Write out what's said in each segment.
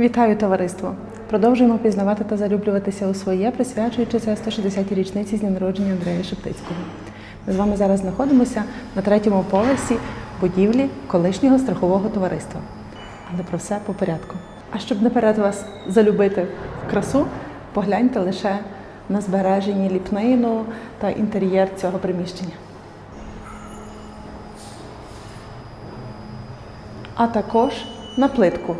Вітаю товариство! Продовжуємо пізнавати та залюблюватися у своє, присвячуючи це 160-й річниці з дня народження Андрея Шептицького. Ми з вами зараз знаходимося на третьому поверсі будівлі колишнього страхового товариства. Але про все по порядку. А щоб наперед вас залюбити в красу, погляньте лише на збережені ліпнину та інтер'єр цього приміщення. а також на плитку.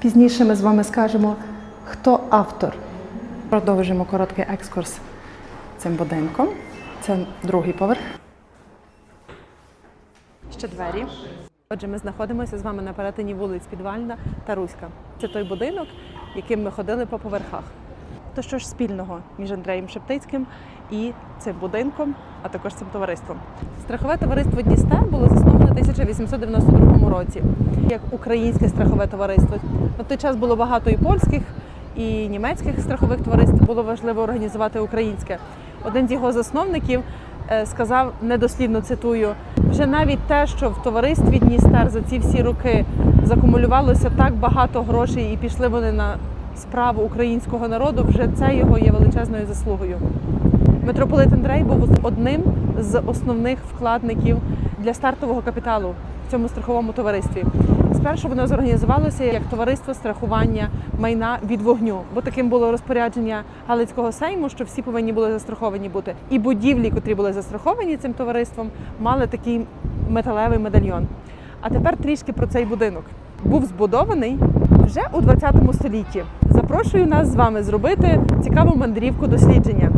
Пізніше ми з вами скажемо, хто автор. Продовжимо короткий екскурс цим будинком. Це другий поверх. Ще двері. Отже, ми знаходимося з вами на перетині вулиць Підвальна та Руська. Це той будинок, яким ми ходили по поверхах. То що ж спільного між Андреєм Шептицьким і цим будинком, а також цим товариством? Страхове товариство Дністер було засноване у 1892 році як українське страхове товариство. На той час було багато і польських, і німецьких страхових товариств. Було важливо організувати українське. Один з його засновників е, сказав недослівно цитую: вже навіть те, що в товаристві Дністер за ці всі роки закумулювалося так багато грошей і пішли вони на справу українського народу, вже це його є величезною заслугою. Митрополит Андрей був одним з основних вкладників для стартового капіталу в цьому страховому товаристві. Спершу воно зорганізувалося як товариство страхування майна від вогню, бо таким було розпорядження Галицького сейму, що всі повинні були застраховані бути. І будівлі, котрі були застраховані цим товариством, мали такий металевий медальйон. А тепер трішки про цей будинок. Був збудований вже у 20 столітті. Запрошую нас з вами зробити цікаву мандрівку дослідження.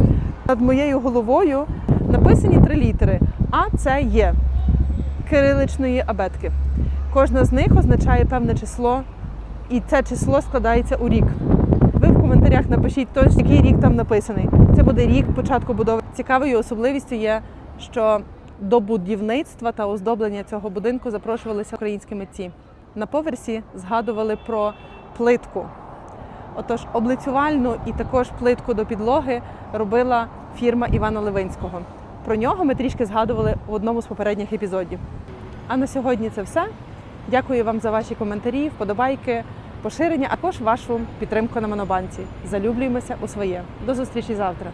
Над моєю головою написані три літери А це є кириличної абетки. Кожна з них означає певне число, і це число складається у рік. Ви в коментарях напишіть точно, який рік там написаний. Це буде рік початку будови. Цікавою особливістю є, що до будівництва та оздоблення цього будинку запрошувалися українські митці. На поверсі згадували про плитку. Отож, облицювальну і також плитку до підлоги робила фірма Івана Левинського. Про нього ми трішки згадували в одному з попередніх епізодів. А на сьогодні це все. Дякую вам за ваші коментарі, вподобайки, поширення, а також вашу підтримку на Монобанці. Залюблюємося у своє. До зустрічі завтра.